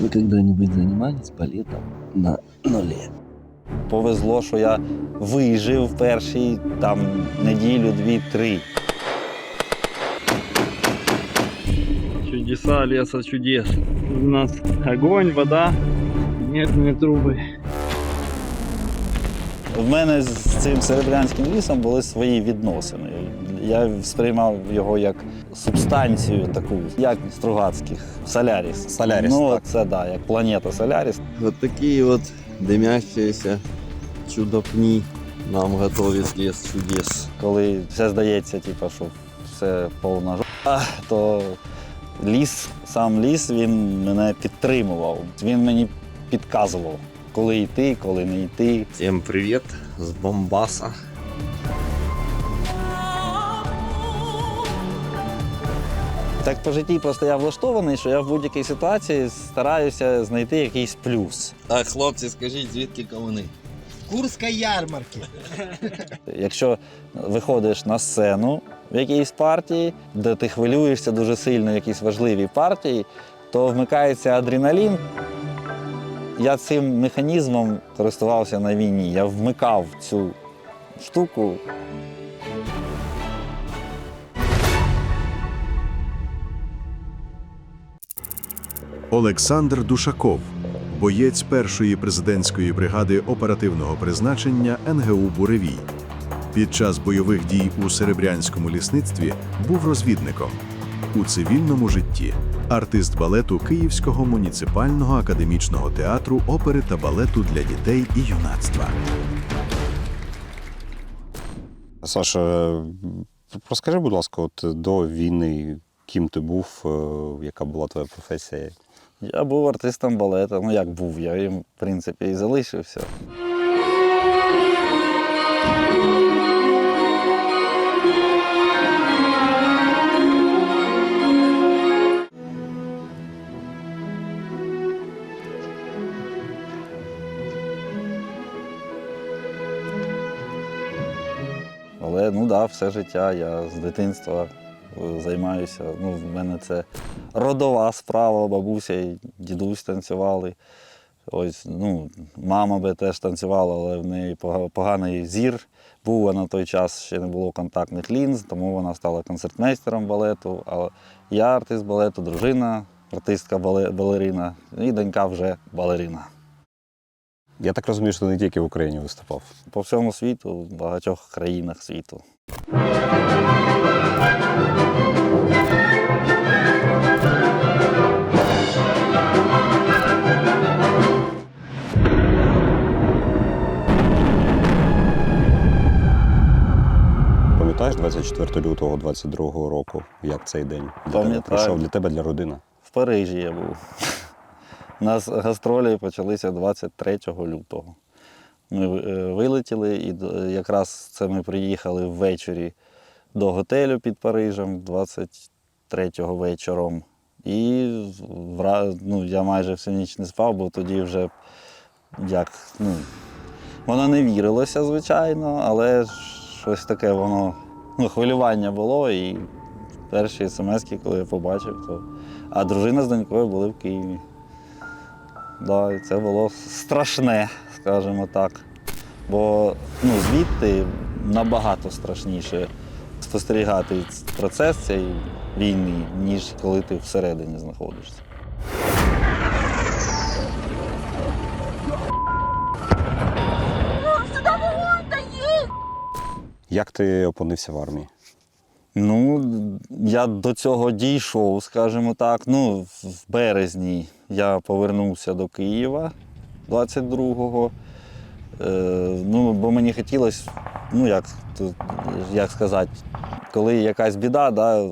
Вы когда-нибудь занимались балетом на нуле? Повезло, що я вижив перші там неділю, дві-три. Чудеса леса чудес. У нас огонь, вода, медные трубы. В мене з цим серебрянським лісом були свої відносини. Я сприймав його як субстанцію таку, як Стругацьких, Соляріс. Соляріс, Ну, так. це да, як планета Соляріс. Вот такие вот дымящиеся чудопни нам готовит лес чудес. Коли все здається, типу, що все повна жопа, то ліс, сам ліс, він мене підтримував. Він мені підказував, коли йти, коли не йти. Всем привет с Бомбаса. Так по житті просто я влаштований, що я в будь-якій ситуації стараюся знайти якийсь плюс. Так, хлопці, скажіть, звідки кавуни? Курської ярмарки. Якщо виходиш на сцену в якійсь партії, де ти хвилюєшся дуже сильно в якійсь важливій партії, то вмикається адреналін. Я цим механізмом користувався на війні. Я вмикав цю штуку. Олександр Душаков, боєць першої президентської бригади оперативного призначення НГУ Буревій. Під час бойових дій у Серебрянському лісництві був розвідником. У цивільному житті артист балету Київського муніципального академічного театру опери та балету для дітей і юнацтва. Саша, розкажи, будь ласка, от до війни, ким ти був, е, яка була твоя професія? Я був артистом балету. Ну як був, я їм, в принципі, і залишився. Але ну да, все життя я з дитинства займаюся. Ну, в мене це родова справа, бабуся і дідусь танцювали. Ось, ну, мама би теж танцювала, але в неї поганий зір. Був а на той час ще не було контактних лінз, тому вона стала концертмейстером балету. А я артист балету, дружина, артистка балерина, і донька вже балерина. Я так розумію, що ти не тільки в Україні виступав. По всьому світу, в багатьох країнах світу. 24 лютого 22 року, як цей день для тебе пройшов для тебе для родини? В Парижі я був. У нас гастролі почалися 23 лютого. Ми е, вилетіли, і якраз це ми приїхали ввечері до готелю під Парижем 23-го вечором. І ну, я майже всю ніч не спав, бо тоді вже як, ну, воно не вірилося, звичайно, але щось таке воно, ну, хвилювання було. І перші смс, коли я побачив, то а дружина з донькою були в Києві. Да, і це було страшне, скажімо так. Бо ну, звідти набагато страшніше спостерігати процес цієї війни, ніж коли ти всередині знаходишся. Як ти опинився в армії? Ну, я до цього дійшов, скажімо так. Ну, в березні я повернувся до Києва 22-го. Е, ну, бо мені хотілося, ну як, як сказати, коли якась біда, да,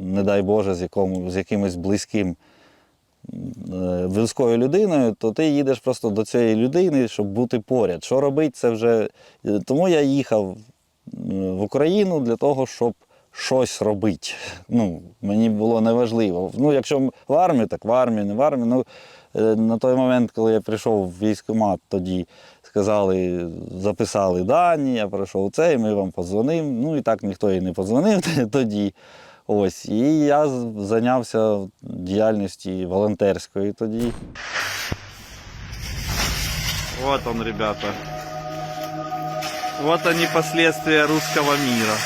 не дай Боже, з, якому, з якимось близьким е, близькою людиною, то ти їдеш просто до цієї людини, щоб бути поряд. Що робити, це вже. е, Тому я їхав в Україну для того, щоб щось робити. Ну, мені було неважливо. Ну, якщо в армію, так в армію, не в армію. Ну, е, на той момент, коли я прийшов в військкомат, тоді сказали, записали дані, я пройшов це, і ми вам подзвонимо. Ну і так ніхто і не подзвонив тоді. Ось, і я зайнявся діяльністю волонтерською тоді. Вот он, ребята. Вот они последствия русского мира,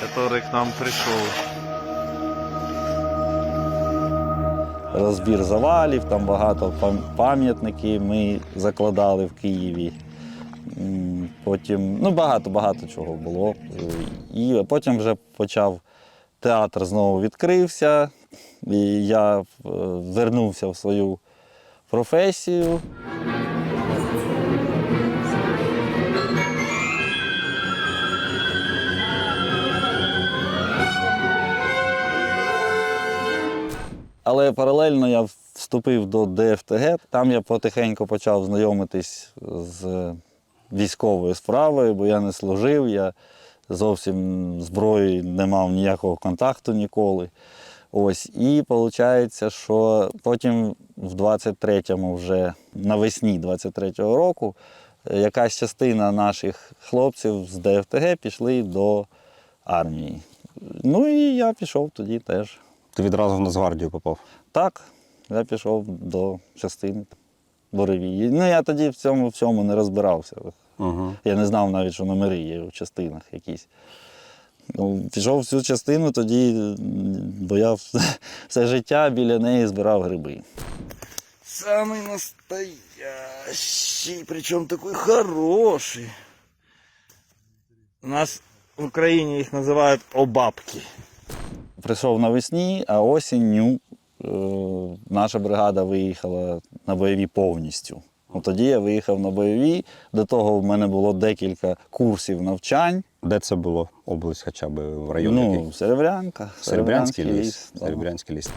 который к нам пришел. розбір завалів, там багато пам'ятників ми закладали в Києві. Потім, ну багато-багато чого було. І потім вже почав театр знову відкрився, і я е, вернувся в свою професію. Але паралельно я вступив до ДФТГ. Там я потихеньку почав знайомитись з військовою справою, бо я не служив, я зовсім зброєю не мав ніякого контакту ніколи. Ось, і виходить, що потім в 23-му, вже навесні 23-го року, якась частина наших хлопців з ДФТГ пішли до армії. Ну і я пішов тоді теж. Ти відразу в Нацгвардію попав. Так, я пішов до частини Боревії. Ну, я тоді в цьому всьому не розбирався. Угу. Я не знав навіть, що номери є в частинах якісь. Ну, пішов в цю частину тоді, бо я все життя біля неї збирав гриби. Самый настоящий, причем такой хороший. У нас в Украине их называют обабки. Прийшов навесні, а осінню е, наша бригада виїхала на бойові повністю. Ну, тоді я виїхав на бойові. До того в мене було декілька курсів навчань. Де це було? Область хоча б в районі? ну. Серебрянка. Серебрянський ліс. Серебрянський ліс.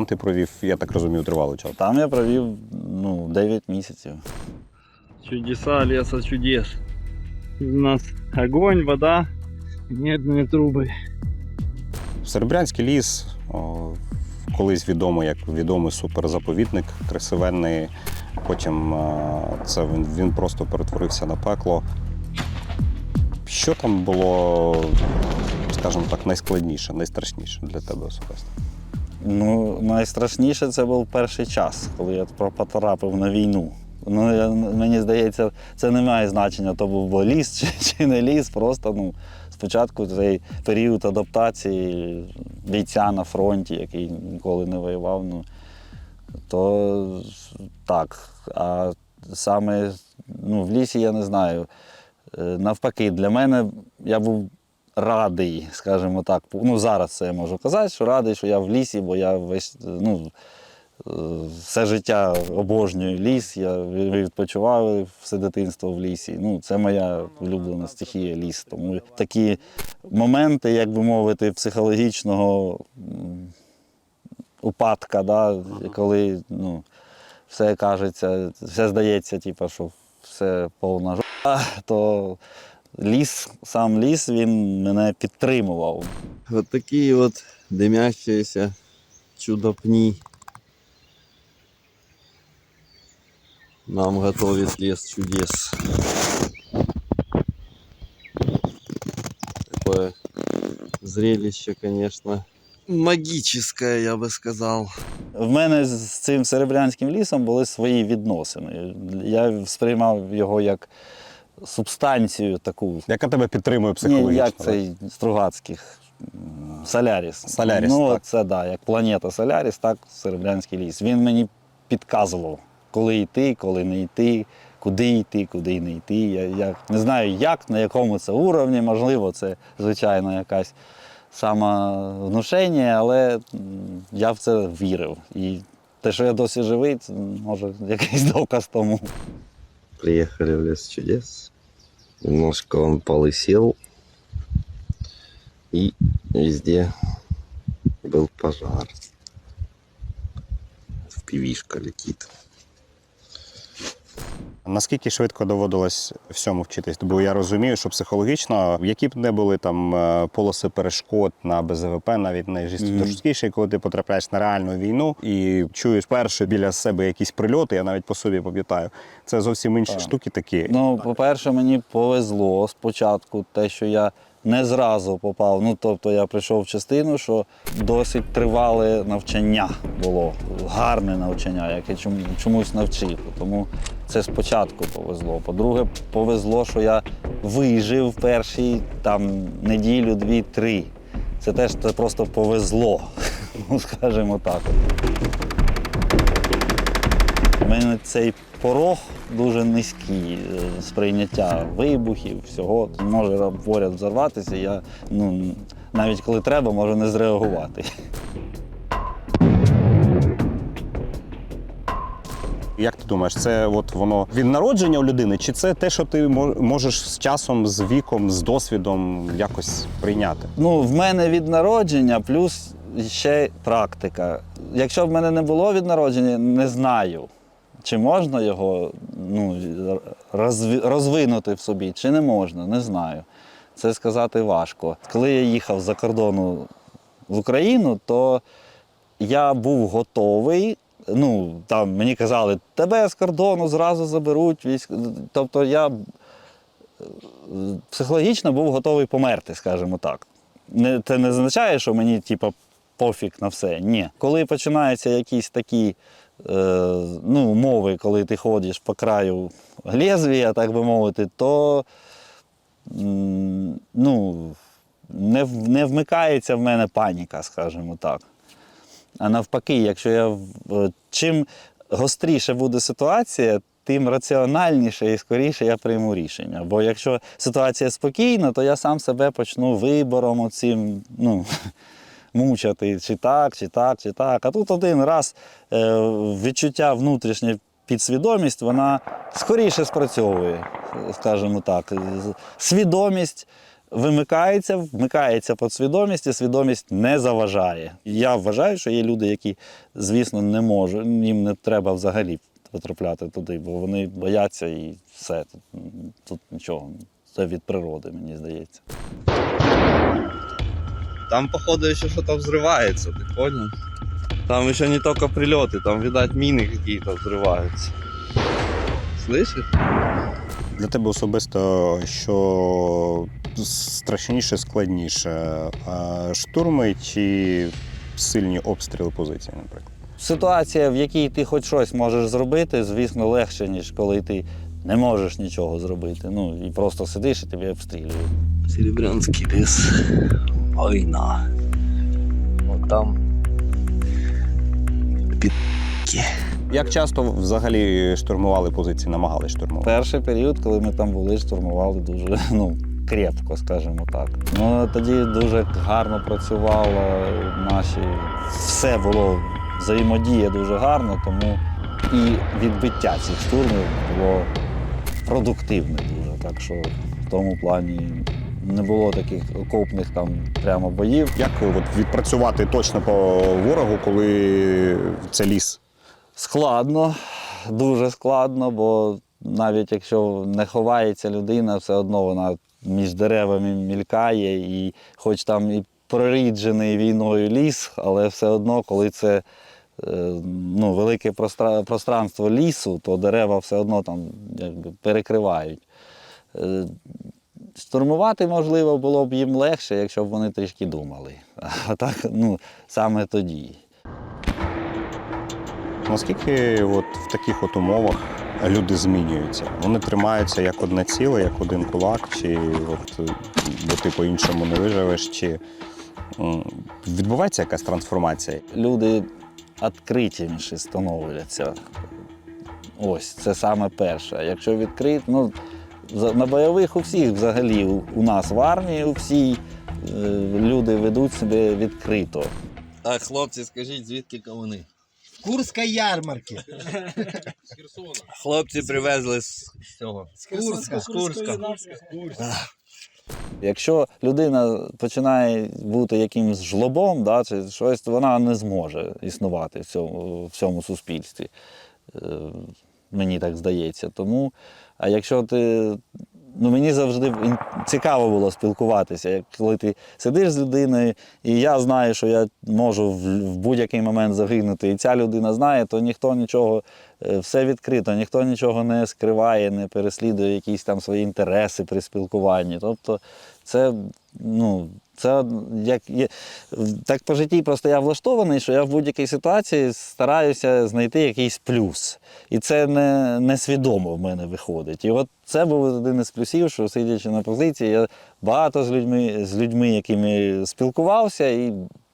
Там ти провів, я так розумію, тривалий час. Там я провів ну, 9 місяців. Чудеса леса чудес. У нас огонь, вода, медные трубы. Серебрянський ліс, о, колись відомий як відомий суперзаповідник красивенний. Потім а, це він, він просто перетворився на пекло. Що там було, скажімо так, найскладніше, найстрашніше для тебе особисто? Ну, найстрашніше це був перший час, коли я потрапив на війну. Ну, я, мені здається, це не має значення, то був ліс чи, чи не ліс. Просто ну, спочатку цей період адаптації бійця на фронті, який ніколи не воював. Ну, то так. А саме ну, в лісі я не знаю. Е, Навпаки, для мене я був радий, скажімо так. Ну, зараз це я можу казати, що радий, що я в лісі, бо я весь ну, все життя обожнюю ліс. Я відпочивав все дитинство в лісі. Ну, це моя улюблена стихія ліс. Тому такі моменти, як би мовити, психологічного упадка, да, коли ну, все кажеться, все здається, типу, що все повна жопа, то ліс, сам ліс, він мене підтримував. Вот такие вот дымящиеся чудо-пни. Нам готовит лес чудес. Такое зрелище, конечно, магическое, я бы сказал. В мене з цим серебрянським лісом були свої відносини. Я сприймав його як субстанцію таку. Яка тебе підтримує Ні, як цей Стругацьких. Соляріс. Соляріс, ну, так. це да, як планета Соляріс, так Серебрянський ліс. Він мені підказував, коли йти, коли не йти, куди йти, куди не йти. Я, я не знаю, як, на якому це уровні, можливо, це, звичайно, якась самовнушення, але я в це вірив. І те, що я досі живий, це може якийсь доказ тому. Приехали в лес чудес. Немножко он полысел. И везде был пожар. В пивишка летит. Наскільки швидко доводилось всьому вчитись? Бо я розумію, що психологічно, які б не були там е, полоси перешкод на БЗВП, навіть найжорсткіші, коли ти потрапляєш на реальну війну і чуєш перше біля себе якісь прильоти, я навіть по собі пам'ятаю. Це зовсім інші Так. штуки такі. Ну, по-перше, мені повезло спочатку те, що я не зразу попав. Ну, тобто я прийшов в частину, що досить тривале навчання було, гарне навчання, яке чому- чомусь навчив. Тому це спочатку повезло. По-друге, повезло, що я вижив перші там неділю, дві, три. Це теж це просто повезло, ну, скажімо так. У мене цей порог дуже низький е, сприйняття вибухів, всього. Може поряд взорватися, я ну, навіть коли треба, можу не зреагувати. Як ти думаєш, це от воно від народження у людини, чи це те, що ти можеш з часом, з віком, з досвідом якось прийняти? Ну, в мене від народження, плюс ще практика. Якщо в мене не було від народження, не знаю, чи можна його ну, розвинути в собі, чи не можна, не знаю. Це сказати важко. Коли я їхав за кордону в Україну, то я був готовий. Ну, там мені казали, тебе з кордону зразу заберуть. Військ... Тобто я е, психологічно був готовий померти, скажімо так. Не, це не означає, що мені типу, пофіг на все. Ні. Коли починаються якісь такі е, ну, умови, коли ти ходиш по краю лезвія, так би мовити, то ну, не, не вмикається в мене паніка, скажімо так. А навпаки, якщо я чим гостріше буде ситуація, тим раціональніше і скоріше я прийму рішення. Бо якщо ситуація спокійна, то я сам себе почну вибором оцим, ну, мучати, чи так, чи так, чи так. А тут один раз е, відчуття внутрішнє підсвідомість, вона скоріше спрацьовує, скажімо так. Свідомість вимикається, вмикається підсвідомість, і свідомість не заважає. Я вважаю, що є люди, які, звісно, не можуть, їм не треба взагалі потрапляти туди, бо вони бояться і все. Тут, тут нічого. Це від природи, мені здається. Там, походу, еще что-то взрывается, ты понял? Там еще не только прилеты, там, видать, мины какие-то взрываются. Слышишь? Для тебе особисто що страшніше, складніше? Штурми чи сильні обстріли позиції, наприклад? Ситуація, в якій ти хоч щось можеш зробити, звісно, легше, ніж коли ти не можеш нічого зробити. Ну і просто сидиш і тебе обстрілюють. Серебрянский лес. Война. Вот там Як часто взагалі штурмували позиції, намагалися штурмувати? Перший період, коли ми там були, штурмували дуже ну, крепко, скажімо так. Ну тоді дуже гарно працювало наші. Все було взаємодія дуже гарно, тому і відбиття цих штурмів було продуктивне дуже. Так що в тому плані не було таких окопних там прямо боїв. Як от, відпрацювати точно по ворогу, коли це ліс? Складно, дуже складно, бо навіть якщо не ховається людина, все одно вона між деревами мількає, і хоч там і проріджений війною ліс, але все одно, коли це е, ну, велике пространство лісу, то дерева все одно там якби, перекривають. Е, Штурмувати, можливо, було б їм легше, якщо б вони трішки думали. А так, ну, саме тоді. Наскільки от в таких от умовах люди змінюються? Вони тримаються як одне ціле, як один кулак, чи от, бо ти по-іншому не виживеш, чи відбувається якась трансформація? люди відкритіші становляться. Ось це саме перше. Якщо відкрит, ну на бойових у всіх взагалі у, у нас в армії у всій е, люди ведуть себе відкрито. Так, хлопці, скажіть, звідки кавуни? Курской ярмарки. Хлопці привезли з цього. С Курска. З Курська. Якщо людина починає бути якимось жлобом, да, чи щось, то вона не зможе існувати в цьому, в цьому суспільстві. Е, мені так здається. Тому, а якщо ти. Ну, мені завжди цікаво було спілкуватися. Коли ти сидиш з людиною, і я знаю, що я можу в, в будь-який момент загинути, і ця людина знає, то ніхто нічого, е, все відкрито, ніхто нічого не скриває, не переслідує якісь там свої інтереси при спілкуванні. Тобто, це, ну, це як є, так по житті просто я влаштований, що я в будь-якій ситуації стараюся знайти якийсь плюс. І це не, несвідомо в мене виходить. І от це був один із плюсів, що сидячи на позиції, я багато з людьми, з людьми, якими спілкувався, і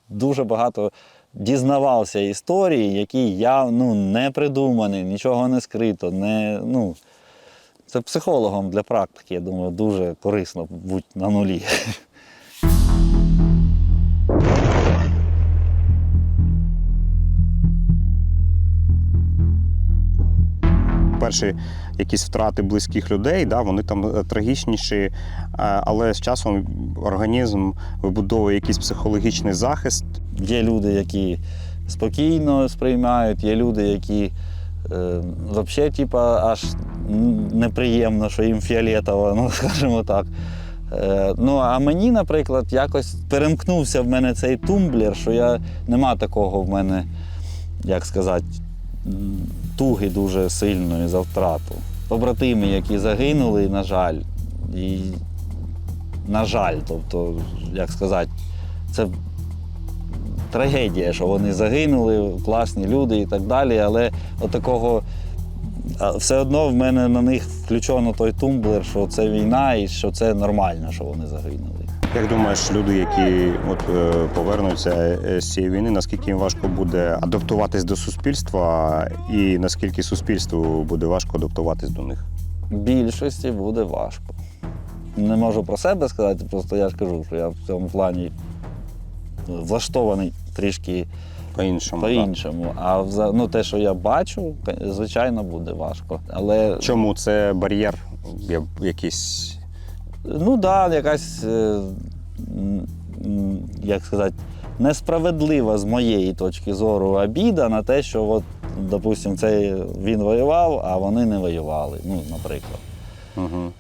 дуже багато дізнавався історії, які я ну, не придуманий, нічого не скрито. Не, ну, це психологом для практики, я думаю, дуже корисно бути на нулі. Перші якісь втрати близьких людей, да, вони там е, трагічніші, е, але з часом організм вибудовує якийсь психологічний захист. Є люди, які спокійно сприймають, є люди, які е, взагалі типа, аж неприємно, що їм фіолетово, ну скажімо так. Е, ну, а мені, наприклад, якось перемкнувся в мене цей тумблер, що я нема такого в мене, як сказати, туги дуже сильної за втрату. Побратими, які загинули, на жаль, і на жаль, тобто, як сказати, це трагедія, що вони загинули, класні люди і так далі. Але от такого все одно в мене на них включено той тумблер, що це війна і що це нормально, що вони загинули. Як думаєш, люди, які от, е, повернуться е, з цієї війни, наскільки їм важко буде адаптуватись до суспільства, і наскільки суспільству буде важко адаптуватись до них? Більшості буде важко. Не можу про себе сказати, просто я ж кажу, що я в цьому плані влаштований трішки По-іншому. по-іншому. А вза- ну, те, що я бачу, звичайно, буде важко. Але Чому це бар'єр якийсь? Ну так, да, якась, е, як сказати, несправедлива з моєї точки зору обіда на те, що, от, допустим, цей він воював, а вони не воювали. Ну, наприклад. Угу.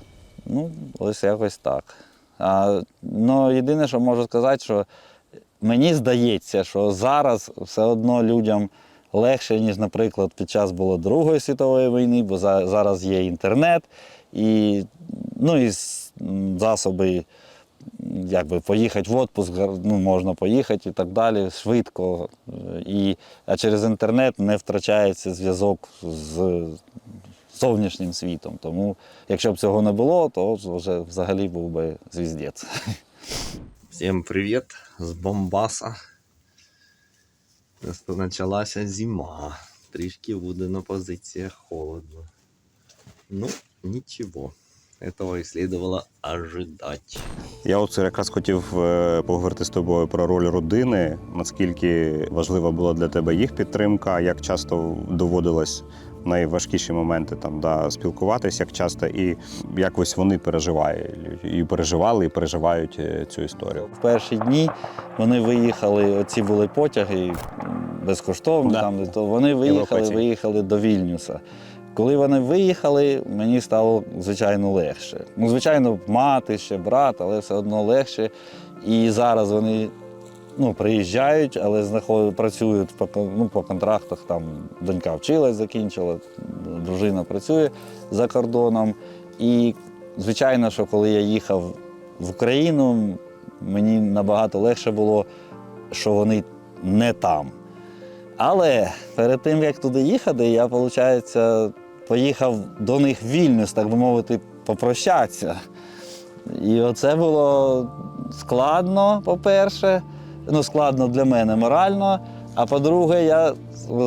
Ну, ось якось так. А, ну, єдине, що можу сказати, що мені здається, що зараз все одно людям легше, ніж, наприклад, під час було Другої світової війни, бо за- зараз є інтернет і, ну, і засоби. Якби поїхати в відпуск, ну, можна поїхати і так далі, швидко. І, а через інтернет не втрачається зв'язок з зовнішнім світом. Тому, якщо б цього не було, то вже взагалі був би звіздець. Всем привет с Бомбаса. Почалася зима. Трішки буде на позиціях холодно. Ну, ничего. Этого и следовало ожидать. Я оце якраз хотів е, поговорити з тобою про роль родини, наскільки важлива була для тебе їх підтримка, як часто доводилось в найважкіші моменти там да, спілкуватись, як часто і як ось вони переживають і переживали, і переживають е, цю історію. В перші дні вони виїхали, оці були потяги м, безкоштовні, Да. там, то вони виїхали, Європейці. виїхали до Вільнюса. Коли вони виїхали, мені стало звичайно легше. Ну, звичайно, мати ще брат, але все одно легше. І зараз вони ну, приїжджають, але знаходять, працюють по, ну, по контрактах. Там донька вчилась, закінчила, дружина працює за кордоном. І звичайно, що коли я їхав в Україну, мені набагато легше було, що вони не там. Але перед тим, як туди їхати, я, виходить, поїхав до них в Вільнюс, так би мовити, попрощатися. І оце було складно, по-перше, ну, складно для мене морально. А по-друге, я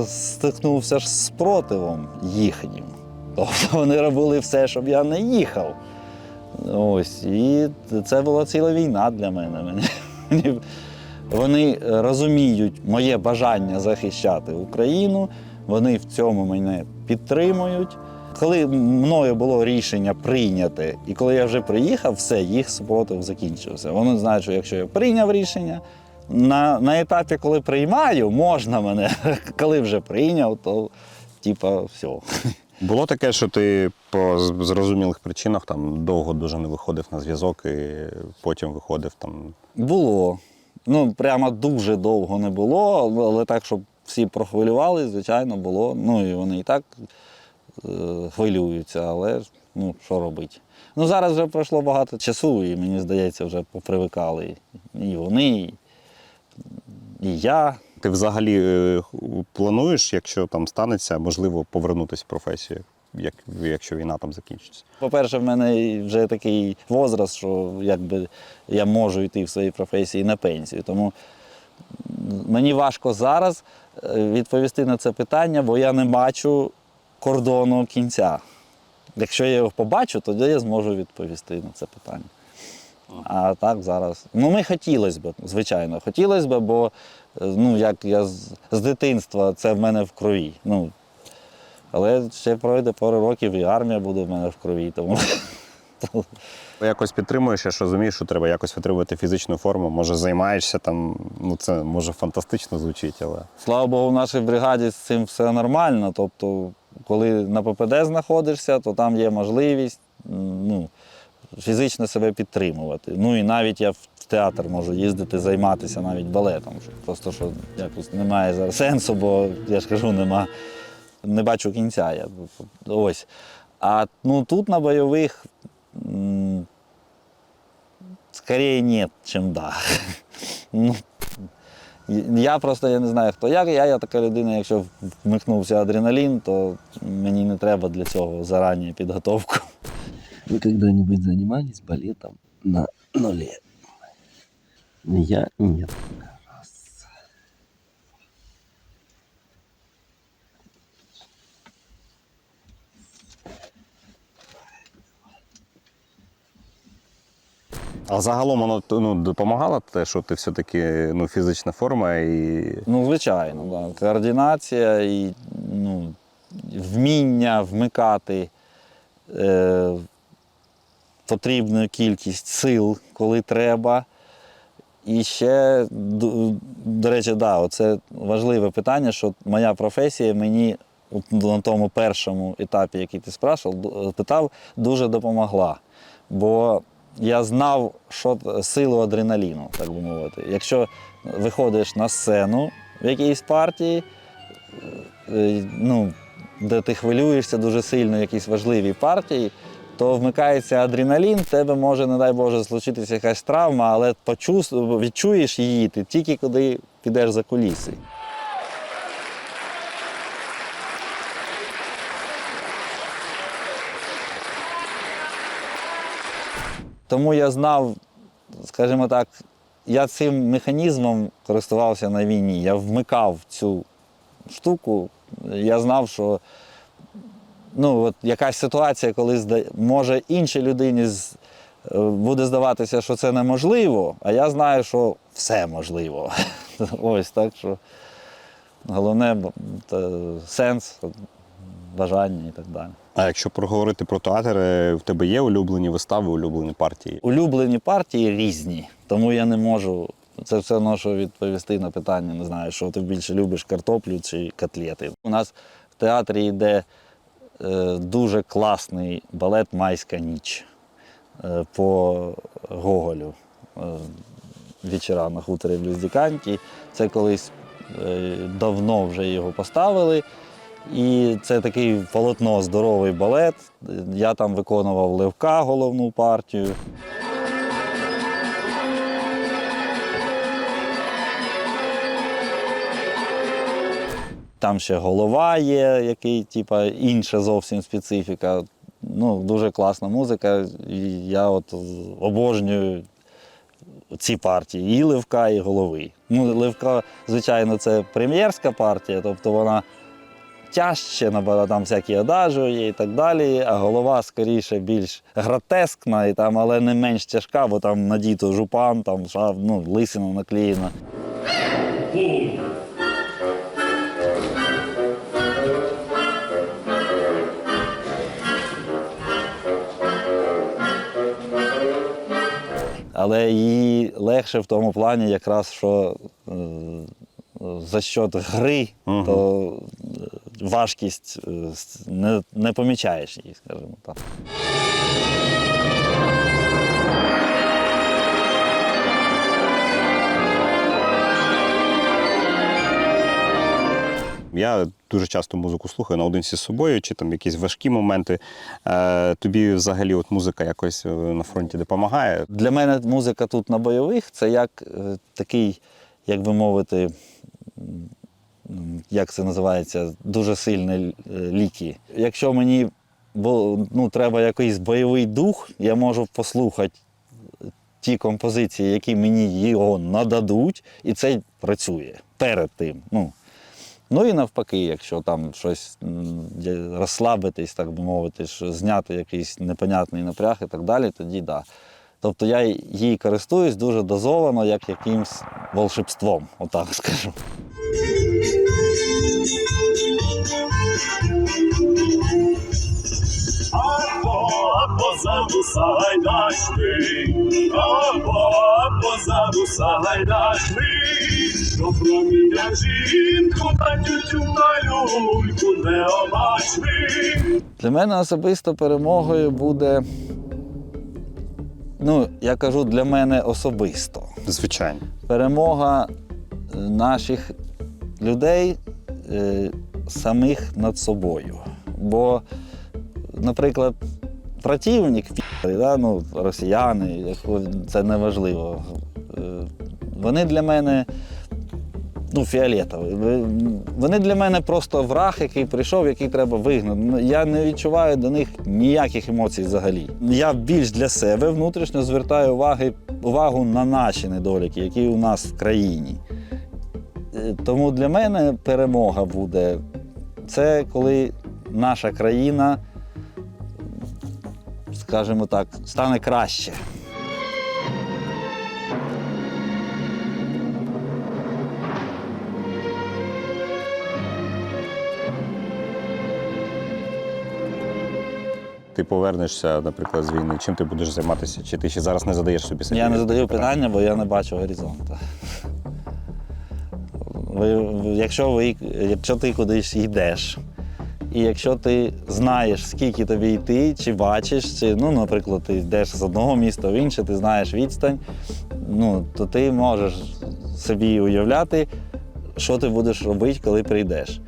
стикнувся ж з спротивом їхнім. Тобто вони робили все, щоб я не їхав. Ось, і це була ціла війна для мене. Вони розуміють моє бажання захищати Україну, вони в цьому мене підтримують. Коли мною було рішення прийняте, і коли я вже приїхав, все, їх супротив закінчився. Вони знають, що якщо я прийняв рішення, на, на етапі, коли приймаю, можна мене. Коли вже прийняв, то типа все. Було таке, що ти по зрозумілих причинах там довго дуже не виходив на зв'язок і потім виходив там. Було. Ну, прямо дуже довго не було, але так, щоб всі прохвилювали, звичайно, було. Ну і вони і так е, хвилюються, але ну, що робити. Ну, зараз вже пройшло багато часу, і мені здається, вже попривикали і вони, і, і я. Ти взагалі е, плануєш, якщо там станеться, можливо, повернутися в професію, як, якщо війна там закінчиться? По-перше, в мене вже такий возраст, що якби я можу йти в своїй професії на пенсію. Тому мені важко зараз е, відповісти на це питання, бо я не бачу кордону кінця. Якщо я його побачу, тоді я зможу відповісти на це питання. А так зараз. Ну, ми хотілося б, звичайно, хотілося б, бо е, ну, як я з, з дитинства, це в мене в крові. Ну, але ще пройде пару років і армія буде в мене в крові. Тому Якось підтримуєш, я ж розумію, що треба якось витримувати фізичну форму. Може, займаєшся там, ну це може фантастично звучить, але. слава Богу, в нашій бригаді з цим все нормально. Тобто, коли на ППД знаходишся, то там є можливість ну, фізично себе підтримувати. Ну і навіть я в театр можу їздити, займатися навіть балетом. Просто що якось немає зараз сенсу, бо я ж кажу, нема, не бачу кінця. Я, ось. А ну, тут на бойових скорее нет, чим да. Ну, я просто я не знаю, хто як. Я, я така людина, якщо вмикнувся адреналін, то мені не треба для цього зарані підготовку. Вы когда-нибудь занимались балетом на нуле? Я нет. А загалом воно ну, допомагало те, що ти все-таки ну, фізична форма і. Ну, звичайно, да. координація і ну, вміння вмикати е, потрібну кількість сил, коли треба. І ще, до, до речі, да, це важливе питання, що моя професія мені на тому першому етапі, який ти спрашував, питав, дуже допомогла. Бо я знав, що силу адреналіну, так би мовити. Якщо виходиш на сцену в якійсь партії, е, ну, де ти хвилюєшся дуже сильно, якісь важливі партії, то вмикається адреналін, тебе може, не дай Боже, случитися якась травма, але почус... відчуєш її ти тільки коли підеш за куліси. Тому я знав, скажімо так, я цим механізмом користувався на війні. Я вмикав цю штуку. Я знав, що ну, от якась ситуація, коли може іншій людині з... е, буде здаватися, що це неможливо, а я знаю, що все можливо. Ось так що головне сенс, бажання і так далі. А якщо проговорити про театр, в тебе є улюблені вистави, улюблені партії? Улюблені партії різні, тому я не можу. Це все одно, що відповісти на питання, не знаю, що ти більше любиш картоплю чи котлети. У нас в театрі йде е, дуже класний балет Майська ніч е, по Гоголю. Е, вечора на хуторі в Люздіканті. Це колись е, давно вже його поставили. І це такий полотно здоровий балет. Я там виконував Левка, головну партію. Там ще голова є, який, типа, інша зовсім специфіка. Ну, дуже класна музика. І я от обожнюю ці партії, і Левка, і голови. Ну, Левка, звичайно, це прем'єрська партія, тобто вона тяжче, набагато там всякі є і так далі, а голова скоріше більш гротескна, і там, але не менш тяжка, бо там надіто жупан, там шав, ну, лисина наклеєна. Але її легше в тому плані, якраз що е, за счет гри, Мгм. то важкість е, не, не помічаєш її, скажімо так. Я дуже часто музику слухаю наодинці з собою, чи там якісь важкі моменти. Е, тобі взагалі от музика якось е, на фронті допомагає. Для мене музика тут на бойових це як такий, як би мовити, як це називається, дуже сильні е, ліки. Якщо мені ну, треба якийсь бойовий дух, я можу послухати ті композиції, які мені його нададуть, і це працює перед тим. Ну, Ну і навпаки, якщо там щось розслабитись, так би мовити, зняти якийсь непонятний напряг і так далі, тоді да. Тобто я їй користуюсь дуже дозовано, як якимсь волшебством, отак скажу. Або позаду сагайдачний, або позаду сагайдачний, що проміня жінку та тютю та люльку необачний. Для мене особисто перемогою буде. Ну, я кажу, для мене особисто. Звичайно. перемога е, наших людей е, самих над собою. Бо, наприклад, противник, да, ну, росіяни, це неважливо. Е, Вони для мене ну, фіолетові. Вони для мене просто враг, який прийшов, який треба вигнати. Ну, Я не відчуваю до них ніяких емоцій взагалі. Я більш для себе внутрішньо звертаю уваги, увагу на наші недоліки, які у нас в країні. Е, Тому для мене перемога буде це коли наша країна, скажімо так, стане краще. Ти повернешся, наприклад, з війни. Чим ти будеш займатися? Чи ти ще зараз не задаєш собі Я не задаю питання, бо я не бачу горизонту. Якщо, ви, якщо ти кудись йдеш, і якщо ти знаєш, скільки тобі йти, чи бачиш, чи, ну, наприклад, ти йдеш з одного міста в інше, ти знаєш відстань, ну, то ти можеш собі уявляти, що ти будеш робити, коли прийдеш.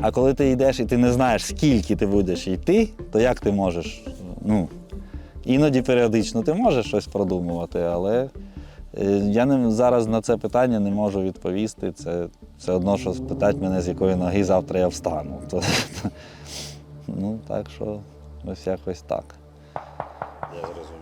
А коли ти йдеш і ти не знаєш, скільки ти будеш йти, то як ти можеш? Ну, Іноді періодично ти можеш щось продумувати, але е, я не, зараз на це питання не можу відповісти. Це все одно, що спитати мене, з якої ноги завтра я встану. То, ну, так що ось якось так. Я зрозумів.